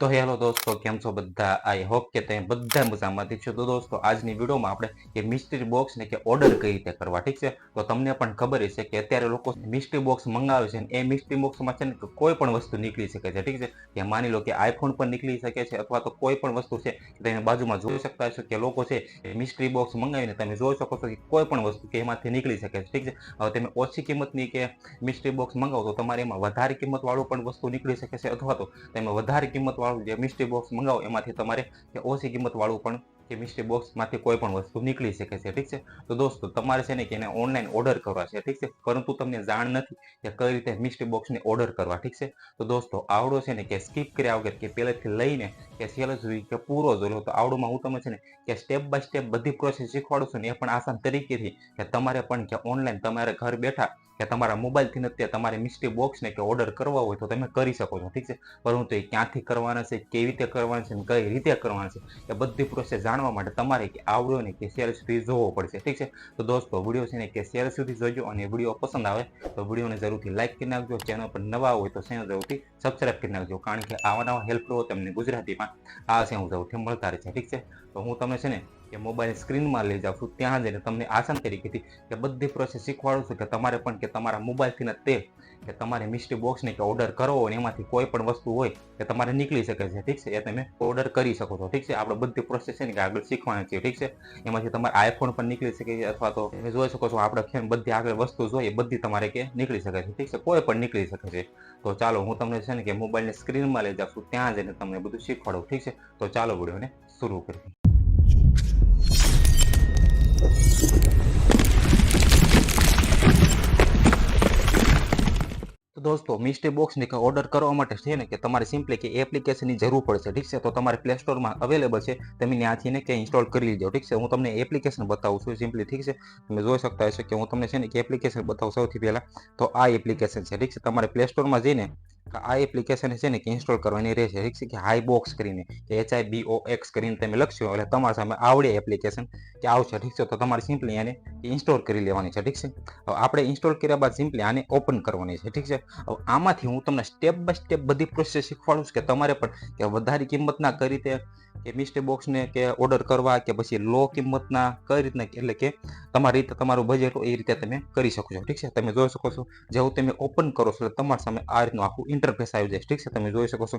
તો હેલો દોસ્તો, કેમ છો બધા? આઈ હોપ કે તમે બધા મજામાંથી છો. તો દોસ્તો, આજની વિડીયોમાં આપણે કે મિસ્ટ્રી બોક્સ ને કે ઓર્ડર કઈ રીતે કરવા, ઠીક છે? તો તમને પણ ખબર હશે કે અત્યારે લોકો મિસ્ટ્રી બોક્સ મંગાવે છે એ મિસ્ટ્રી બોક્સમાં છે ને કોઈ પણ વસ્તુ નીકળી શકે છે, ઠીક છે? કે માની લો કે આઈફોન પણ નીકળી શકે છે અથવા તો કોઈ પણ વસ્તુ છે તમે બાજુમાં જોઈ શકતા છો કે લોકો છે મિસ્ટ્રી બોક્સ મંગાવીને તમે જોઈ શકો છો કે કોઈ પણ વસ્તુ કે એમાંથી નીકળી શકે છે, ઠીક છે? હવે તમે ઓછી કિંમતની કે મિસ્ટ્રી બોક્સ મંગાવો તો તમારે એમાં વધારે કિંમત વાળું પણ વસ્તુ નીકળી શકે છે અથવા તો તમે વધારે કિંમત વાળું જે મિસ્ટ્રી બોક્સ મંગાવો, એમાંથી તમારે ઓછી કિંમત વાળું પણ કે મિસ્ટ્રી બોક્સમાંથી કોઈ પણ વસ્તુ નીકળી શકે છે, ઠીક છે? તો દોસ્તો, તમારે છે ને કે એને ઓનલાઈન ઓર્ડર કરવા છે, ઠીક છે? પરંતુ તમને જાણ નથી કે કઈ રીતે મિસ્ટ્રી બોક્સને ઓર્ડર કરવા, ઠીક છે? તો દોસ્તો, આવડો છે ને કે સ્કીપ કર્યા વગર કે પહેલેથી લઈને કે છેલ્લે સુધી કે પૂરો જોયો તો આવડોમાં હું તમને છે ને કે સ્ટેપ બાય સ્ટેપ બધી પ્રોસેસ શીખવાડું છું ને એ પણ આસાન તરીકેથી કે તમારે પણ કે ઓનલાઈન તમારે ઘર બેઠા કે તમારા મોબાઈલથી નથી તમારે મિસ્ટ્રી બોક્સને કે ઓર્ડર કરવા હોય તો તમે કરી શકો છો, ઠીક છે? પરંતુ એ ક્યાંથી કરવાના છે, કેવી રીતે કરવાના છે કઈ રીતે કરવાના છે, એ બધી પ્રોસેસ જાણવા માટે તમારે કે આવડ્યો ને કે સેલ સુધી જોવો પડશે, ઠીક છે? તો દોસ્તો, વીડિયો છે ને કે સેલ સુધી જોજો અને વીડિયો પસંદ આવે તો વિડીયોને જરૂરથી લાઇક કરી નાખજો, ચેનલ પર નવા હોય તો ચેનલ જરૂરથી સબસ્ક્રાઈબ કરી નાખજો, કારણ કે આવા નવા હેલ્પ તમને ગુજરાતીમાં, આ છે હું જરૂરથી મળતા રહે છે ઠીક છે? તો હું તમને છે ને કે મોબાઈલ સ્ક્રીનમાં લઈ જાઉં છું. ત્યાં જઈને તમને આસાન તરીકેથી કે બધી પ્રોસેસ શીખવાડું છું કે તમારે પણ કે તમારા મોબાઈલથી તે કે તમારે મિસ્ટ્રી બોક્સને કે ઓર્ડર કરો અને એમાંથી કોઈ પણ વસ્તુ હોય કે તમારે નીકળી શકે છે. ઠીક છે? એ તમે ઓર્ડર કરી શકો છો. ઠીક છે? આપણે બધી પ્રોસેસ છે ને કે આગળ શીખવાની છે ઠીક છે? એમાંથી તમારે આઈફોન પણ નીકળી શકે છે અથવા તો તમે જોઈ શકો છો આપણે બધી આગળ વસ્તુ જોઈએ બધી તમારે કે નીકળી શકે છે. ઠીક છે? કોઈ પણ નીકળી શકે છે. તો ચાલો હું તમને છે ને કે મોબાઈલની સ્ક્રીનમાં લઈ જાઉં છું. ત્યાં જઈને તમને બધું શીખવાડું. ઠીક છે? તો ચાલો વિડીયોને શરૂ કરીએ. દોસ્તો, મિસ્ટી બોક્સની ઓર્ડર કરવા માટે છે ને કે તમારે સિમ્પલી કે એપ્લિકેશનની જરૂર પડશે, ઠીક છે? તો તમારે પ્લે સ્ટોરમાં અવેલેબલ છે, તમે ત્યાંથી ને કે ઇન્સ્ટોલ કરી લીધો ઠીક છે? હું તમને એપ્લિકેશન બતાવું છું સિમ્પલી ઠીક છે? તમે જોઈ શકતા હશો કે હું તમને છે ને કે એપ્લિકેશન બતાવું સૌથી પહેલાં. તો આ એપ્લિકેશન છે, ઠીક છે? તમારે પ્લે સ્ટોરમાં જઈને આ એપ્લિકેશન છે ને કે ઇન્સ્ટોલ કરવાની રહેશે. ઠીક છે? કે હાઈ બોક્સ કરીને, કે H I B O x કરીને તમે લખશો, એટલે તમારા સામે આવડે એપ્લિકેશન કે આવશે. ઠીક છે? તો તમારે સિમ્પલી આને ઇન્સ્ટોલ કરી લેવાની છે. ઠીક છે? હવે આપણે ઇન્સ્ટોલ કર્યા બાદ સિમ્પલી આને ઓપન કરવાની છે. ઠીક છે? હવે આમાંથી હું તમને સ્ટેપ બાય સ્ટેપ બધી પ્રોસેસ શીખવાડું કે તમારે પણ કે વધારે કિંમતના કઈ રીતે કે મિસ્ટે બોક્સને કે ઓર્ડર કરવા કે પછી લો કિંમતના કઈ રીતના એટલે કે તમારી રીતે તમારું બજેટ એ રીતે તમે કરી શકો છો. ઠીક છે? તમે જોઈ શકો છો. જેવું તમે ઓપન કરો છો, એટલે તમારા સામે આ રીતનું આખું ઇન્ટરફેસ આવી જાય, ઠીક છે? તમે જોઈ શકો છો.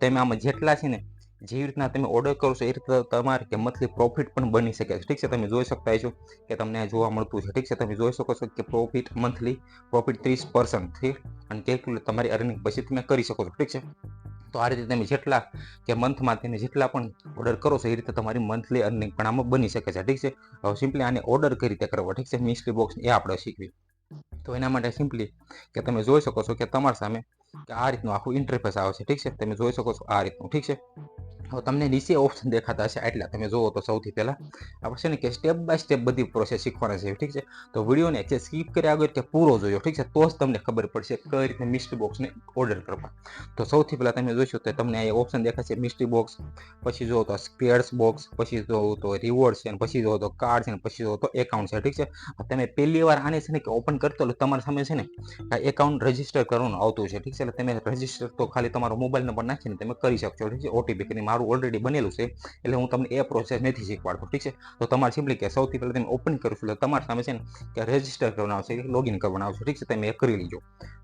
તમે આમાં જેટલા છે ને, જેવી રીતના તમે ઓર્ડર કરો છો, એ રીતે તમારે કે મંથલી પ્રોફિટ પણ બની શકે ઠીક છે? તમે જોઈ શકતા છો કે તમને જોવા મળતું છે. ઠીક છે? તમે જોઈ શકો છો કે પ્રોફિટ મંથલી પ્રોફિટ ત્રીસ પર્સન્ટ અને કેલ્ક્યુલેટ તમારી અર્નિંગ પછી તમે કરી શકો છો. ઠીક છે? તો આ રીતે તમે જેટલા કે મંથમાં તમે જેટલા પણ ઓર્ડર કરો છો, એ રીતે તમારી મંથલી અર્નિંગ પણ આમાં બની શકે છે. ઠીક છે? હવે સિમ્પલી આને ઓર્ડર કઈ રીતે કરવો? ઠીક છે? મિસ્ટ્રી બોક્સ એ આપણે શીખવી. તો એના માટે સિમ્પલી કે તમે જોઈ શકો છો કે તમારી સામે આ રીતનું આખું ઇન્ટરફેસ આવે છે. ઠીક છે? તમે જોઈ શકો છો આ રીતનું. ઠીક છે? હવે તમને નીચે ઓપ્શન દેખાતા હશે. એટલા તમે જુઓ તો સૌથી પહેલાં આપણે છે ને કે સ્ટેપ બાય સ્ટેપ બધી પ્રોસેસ શીખવાના છે, ઠીક છે? તો વિડીયોને જે સ્કીપ કર્યા આગળ કે પૂરો જોયો, ઠીક છે? તો જ તમને ખબર પડશે કઈ રીતે મિસ્ટ્રી બોક્સને ઓર્ડર કરવા. તો સૌથી પહેલાં તમે જોઈશો તો તમને અહીંયા ઓપ્શન દેખાશે મિસ્ટ્રી બોક્સ પછી જુઓ તો સ્પેર્સ બોક્સ પછી જુઓ તો રિવોર્ડ છે પછી જુઓ તો કાર્ડ છે પછી જુઓ તો એકાઉન્ટ છે, ઠીક છે? તમે પહેલી વાર આને છે ને કે ઓપન કરતો એટલે તમારા સામે છે ને એકાઉન્ટ રજિસ્ટર કરવાનું આવતું છે, ઠીક છે? એટલે તમે રજિસ્ટર તો ખાલી તમારો મોબાઈલ નંબર નાખીને તમે કરી શકશો, ઠીક છે? ઓટીપી કરીને મારું ઓલરેડી બનેલું છે, એટલે હું તમને એ પ્રોસેસ નથી શીખવાડતો, ઠીક છે? તો તમારે સિમ્પલી કે સૌથી પહેલાં તમે ઓપન કરશો એટલે તમારી સામે છે ને કે રજિસ્ટર કરવાનું આવશે લોગિન કરવાનું આવશે, ઠીક છે? તમે એ કરી લીજો.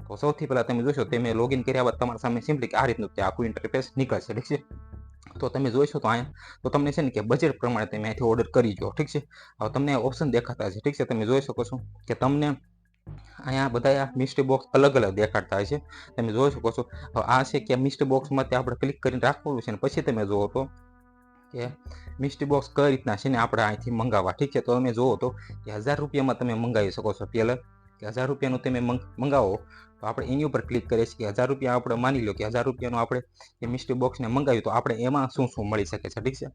તો સૌથી પહેલાં તમે જોશો, તમે લોગિન કર્યા બાદ તમારા સામે સિમ્પલી આ રીતનું આખું ઇન્ટરફેસ નીકળશે, ઠીક છે? તો તમે જોઈશો તો અહીંયા તો તમને છે ને કે બજેટ પ્રમાણે તમે અહીંથી ઓર્ડર કરી જો, ઠીક છે? હવે તમને ઓપ્શન દેખાતા છે ઠીક છે? તમે જોઈ શકો છો કે તમને અહીંયા બધા મિસ્ટ્રી બોક્સ અલગ અલગ દેખાડતા હોય છે. તમે જોઈ શકો છો. આ છે કે મિસ્ટ્રી બોક્સમાં તે આપણે ક્લિક કરીને રાખવાનું છે ને પછી તમે જુઓ તો કે મિસ્ટ્રી બોક્સ કઈ રીતના છે ને આપણે અહીંથી મંગાવવા. ઠીક છે, તો તમે જુઓ તો કે હજાર રૂપિયામાં તમે મંગાવી શકો છો પહેલાં. કે હજાર રૂપિયાનું તમે મંગાવો. તો આપણે એની ઉપર ક્લિક કરીએ છીએ કે હજાર રૂપિયા આપણે માની લો કે હજાર રૂપિયાનું આપણે એ મિસ્ટ્રી બોક્સને મંગાવ્યું તો આપણે એમાં શું શું મળી શકે છે? ઠીક છે?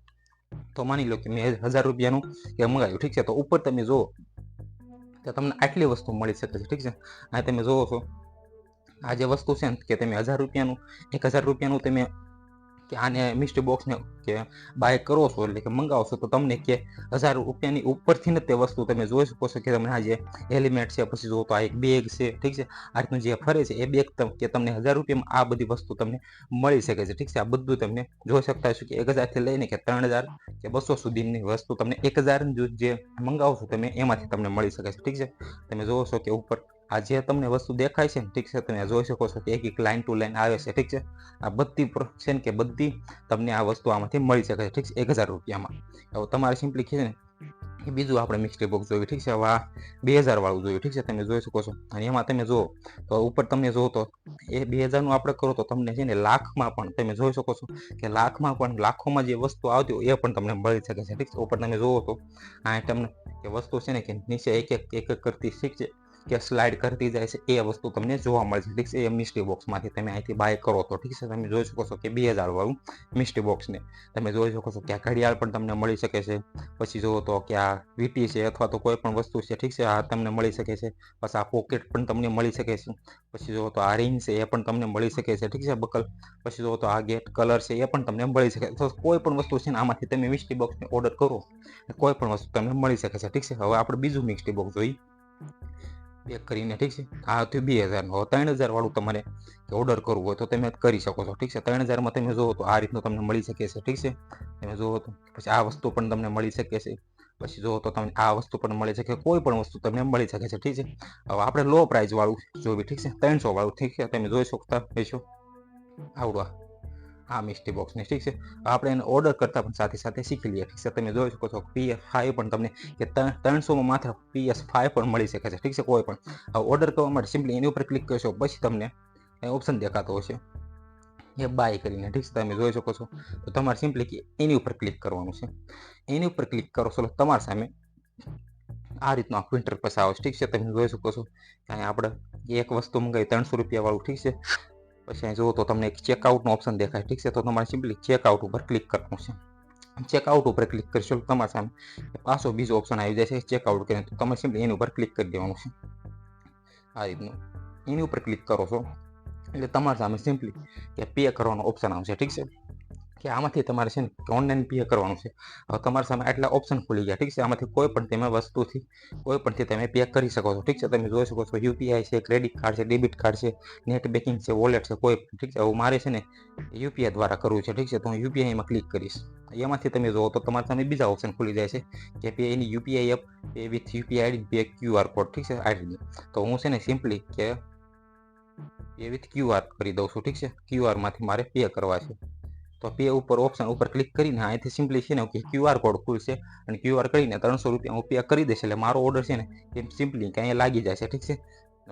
તો માની લો કે મેં હજાર રૂપિયાનું એ મંગાવ્યું. ઠીક છે, તો ઉપર તમે જુઓ તો તમને આટલી વસ્તુ મળી શકે છે, ઠીક છે? આ તમે જુઓ છો. આ જે વસ્તુ છે ને, કે તમે હજાર રૂપિયાનું, એક હજાર રૂપિયાનું તમે કે આને મિસ્ટર બોક્સને કે બાય કરો છો એટલે કે મંગાવશો તો તમને કે હજાર રૂપિયાની ઉપરથી ને તે વસ્તુ તમે જોઈ શકો છો કે તમને આ જે હેલિમેટ છે, પછી જો તો આ એક બેગ છે, ઠીક છે? આ રીતનું જે ફરે છે, એ બેગ કે તમને હજાર રૂપિયામાં આ બધી વસ્તુ તમને મળી શકે છે, ઠીક છે? આ બધું તમને જોઈ શકતા હશો કે એક હજારથી લઈને કે ત્રણ હજાર કે બસો સુધીની વસ્તુ તમને એક હજાર જે મંગાવશો તમે, એમાંથી તમને મળી શકે છે, ઠીક છે? તમે જોવો છો કે ઉપર આ જે તમને વસ્તુ દેખાય છે ને, ઠીક છે, તમે જોઈ શકો છો કે એક એક લાઈન ટુ લાઈન આવે છે, ઠીક છે. આ બધી છે ને કે બધી તમને આ વસ્તુ આમાંથી મળી શકે છે, ઠીક છે, એક હજાર રૂપિયામાં. હવે તમારે સિમ્પલી છે ને, એ બીજું આપણે મિસ્ટ્રી બોક્સ જોયું, ઠીક છે, હવે આ બે હજાર વાળું જોયું, ઠીક છે, તમે જોઈ શકો છો. અને એમાં તમે જુઓ, તો ઉપર તમને જુઓ તો એ બે હજારનું આપણે કરો તો તમને છે ને લાખમાં પણ તમે જોઈ શકો છો કે લાખમાં પણ લાખોમાં જે વસ્તુ આવતી હોય એ પણ તમને મળી શકે છે, ઠીક છે. ઉપર તમે જુઓ તો, આ તમને કે વસ્તુ છે ને કે નીચે એક એક એક એક કરતી, ઠીક છે. કે સ્લાઇડ કરતી જાય છે, એ વસ્તુ તમને જોવા મળશે. ઠીક છે? એ મિસ્ટી બોક્સમાંથી તમે અહીંથી બાય કરો તો ઠીક છે? તમે જોઈ શકો છો કે બે હજારવાળું મિસ્ટી બોક્સને તમે જોઈ શકો છો કે આ ઘડિયાળ પણ તમને મળી શકે છે. પછી જુઓ તો કે આ વીટી છે અથવા તો કોઈ પણ વસ્તુ છે, ઠીક છે? આ તમને મળી શકે છે. પછી આ પોકેટ પણ તમને મળી શકે છે. પછી જુઓ તો આ રિંગ છે, એ પણ તમને મળી શકે છે, ઠીક છે? બકલ. પછી જુઓ તો આ ગેટ કલર છે, એ પણ તમને મળી શકે. તો કોઈ પણ વસ્તુ છે ને, આમાંથી તમે મિસ્ટી બોક્સને ઓર્ડર કરો. કોઈ પણ વસ્તુ તમને મળી શકે છે, ઠીક છે? હવે આપણે બીજું મિસ્ટ્રી બોક્સ જોઈએ. પેક કરીને, ઠીક છે? આ હતું બે હજારનું. ત્રણ હજાર વાળું તમારે ઓર્ડર કરવું હોય તો તમે કરી શકો છો, ઠીક છે? ત્રણ હજારમાં તમે જુઓ તો આ રીતનું તમને મળી શકે છે, ઠીક છે? તમે જુઓ તો પછી આ વસ્તુ પણ તમને મળી શકે છે. પછી જુઓ તો તમને આ વસ્તુ પણ મળી શકે, કોઈ પણ વસ્તુ તમને મળી શકે છે, ઠીક છે? હવે આપણે લો પ્રાઇઝવાળું જોવી ઠીક છે? ત્રણસો વાળું, ઠીક છે? તમે જોઈ શકતા હશો. આવડવા આ મિસ્ટી બોક્સને ઠીક છે? આપણે એને ઓર્ડર કરતા પણ સાથે સાથે શીખી લઈએ, ઠીક છે? તમે જોઈ શકો છો પીએફ ફાઈવ પણ તમને કે ત્રણ- ત્રણસોમાં માત્ર પીએસ ફાઈવ પણ મળી શકે છે, ઠીક છે? કોઈ પણ. ઓર્ડર કરવા માટે સિમ્પલી એની ઉપર ક્લિક કરશો, પછી તમને ઓપ્શન દેખાતો હશે. એ બાય કરીને, ઠીક છે? તમે જોઈ શકો છો. તો તમારે સિમ્પલી એની ઉપર ક્લિક કરવાનું છે. એની ઉપર ક્લિક કરો છો તમારી સામે આ રીતનો આખું ઇન્ટરફેસ આવે છે ઠીક છે? તમે જોઈ શકો છો અહીંયા આપણે એક વસ્તુ મંગાવી, ત્રણસો રૂપિયા વાળું ઠીક છે? પછી અહીં જુઓ તો તમને એક ચેકઆઉટનો ઓપ્શન દેખાય. ઠીક છે? તો તમારે સિમ્પલી ચેકઆઉટ ઉપર ક્લિક કરવાનું છે. ચેકઆઉટ ઉપર ક્લિક કરશો તો તમારા સામે પાછો બીજો ઓપ્શન આવી જાય છે ચેકઆઉટ કરીને. તો તમે સિમ્પલી એની ઉપર ક્લિક કરી દેવાનું છે. આ રીતનું. એની ઉપર ક્લિક કરો છો. એટલે તમારા સામે સિમ્પલી કે પે કરવાનો ઓપ્શન આવશે. ઠીક છે? કે આમાંથી તમારે છે ને ઓનલાઈન પે કરવાનું છે. હવે તમારી સામે આટલા ઓપ્શન ખુલી ગયા ઠીક છે? આમાંથી કોઈ પણ તમે વસ્તુથી કોઈ પણથી તમે પે કરી શકો છો ઠીક છે? તમે જોઈ શકો છો યુપીઆઈ છે ક્રેડિટ કાર્ડ છે ડેબિટ કાર્ડ છે નેટ બેકિંગ છે વોલેટ છે કોઈ પણ, ઠીક છે? હવે મારે છે ને યુપીઆઈ દ્વારા કરવું છે ઠીક છે? તો હું યુપીઆઈમાં ક્લિક કરીશ. એમાંથી તમે જુઓ તો તમારી સામે બીજા ઓપ્શન ખુલી જાય છે કે pay any UPI app A with UPI ID pay QR code ઠીક છે? આઈડી તો હું છે ને સિમ્પલી કે એ વિથ ક્યુઆર કરી દઉં છું ઠીક છે? ક્યુઆરમાંથી મારે પે કરવા છે. તો પે ઉપર ઓપ્શન ઉપર ક્લિક કરીને અહીંથી સિમ્પલી છે ને કે ક્યુઆર કોડ ખુલશે અને ક્યુઆર કરીને ત્રણસો રૂપિયા હું પે કરી દઈશ એટલે મારો ઓર્ડર છે ને એ સિમ્પલી કે અહીંયા લાગી છે, ઠીક છે?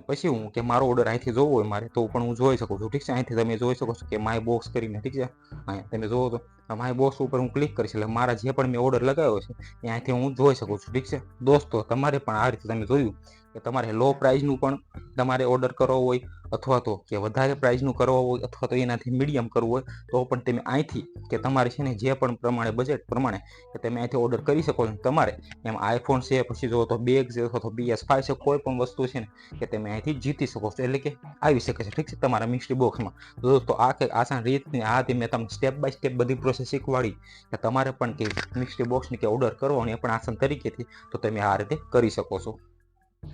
પછી હું કે મારો ઓર્ડર અહીંથી જોવો હોય મારે તો પણ હું જોઈ શકું છું, ઠીક છે? અહીંથી તમે જોઈ શકો છો કે માય બોક્સ કરીને, ઠીક છે? અહીંયા તમે જોવો તો માય બોક્સ ઉપર હું ક્લિક કરીશ એટલે મારા જે પણ મેં ઓર્ડર લગાવ્યો છે એ અહીંથી હું જોઈ શકું છું, ઠીક છે? દોસ્તો, તમારે પણ આ રીતે તમે જોયું કે તમારે લો પ્રાઇઝનું પણ તમારે ઓર્ડર કરવો હોય અથવા તો કે વધારે પ્રાઇઝનું કરવો હોય અથવા તો એનાથી મીડિયમ કરવું હોય, તો પણ તમે અહીંથી કે તમારે છે ને જે પણ પ્રમાણે બજેટ પ્રમાણે કે તમે અહીંથી ઓર્ડર કરી શકો છો તમારે, એમ આઈફોન છે, પછી જો તો બેગ છે, અથવા તો બીએસ ફાઈવ છે, કોઈ પણ વસ્તુ છે ને કે તમે અહીંથી જીતી શકો છો, એટલે કે આવી શકે છે, ઠીક છે, તમારા મિસ્ટ્રી બોક્સમાં તો દોસ્તો, આ કંઈક આસાન રીતની, આ મેં તમને સ્ટેપ બાય સ્ટેપ બધી પ્રોસેસ શીખવાડી કે તમારે પણ કે મિસ્ટ્રી બોક્સની કે ઓર્ડર કરવાની પણ આસાન તરીકેથી તો તમે આ રીતે કરી શકો છો.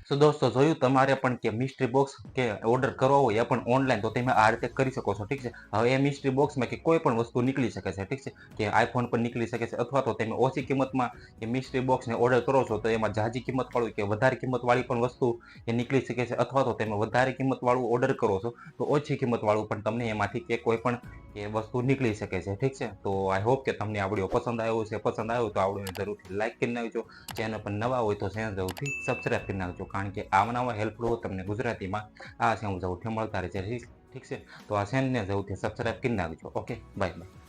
તો દોસ્તો, જોયું તમારે પણ કે મિસ્ટ્રી બોક્સ કે ઓર્ડર કરવો હોય એ પણ ઓનલાઈન તો તમે આ રીતે કરી શકો છો, ઠીક છે? હવે એ મિસ્ટ્રી બોક્સમાં કે કોઈ પણ વસ્તુ નીકળી શકે છે, ઠીક છે? કે આઈફોન પણ નીકળી શકે છે, અથવા તો તમે ઓછી કિંમતમાં કે મિસ્ટ્રી બોક્સને ઓર્ડર કરો છો, તો એમાં જાજી કિંમતવાળું કે વધારે કિંમતવાળી પણ વસ્તુ એ નીકળી શકે છે, અથવા તો તમે વધારે કિંમતવાળું ઓર્ડર કરો છો, તો ઓછી કિંમતવાળું પણ તમને એમાંથી કે કોઈ પણ એ વસ્તુ નીકળી શકે છે, ઠીક છે? તો આઈ હોપ કે તમને આ પસંદ આવ્યો છે પસંદ આવ્યો તો આ જરૂરથી લાઇક કરી નાખજો. ચેનલ પર નવા હોય તો ચેનલ જરૂરથી સબસ્ક્રાઈબ કરી નાખજો. કારણ કે આવા નવા હેલ્પફુલ તમને ગુજરાતીમાં આ હું જરૂરથી મળતા રહે છે ઠીક છે? તો આ ચેનલને જરૂરથી સબસ્ક્રાઈબ કરી નાખજો. Okay bye bye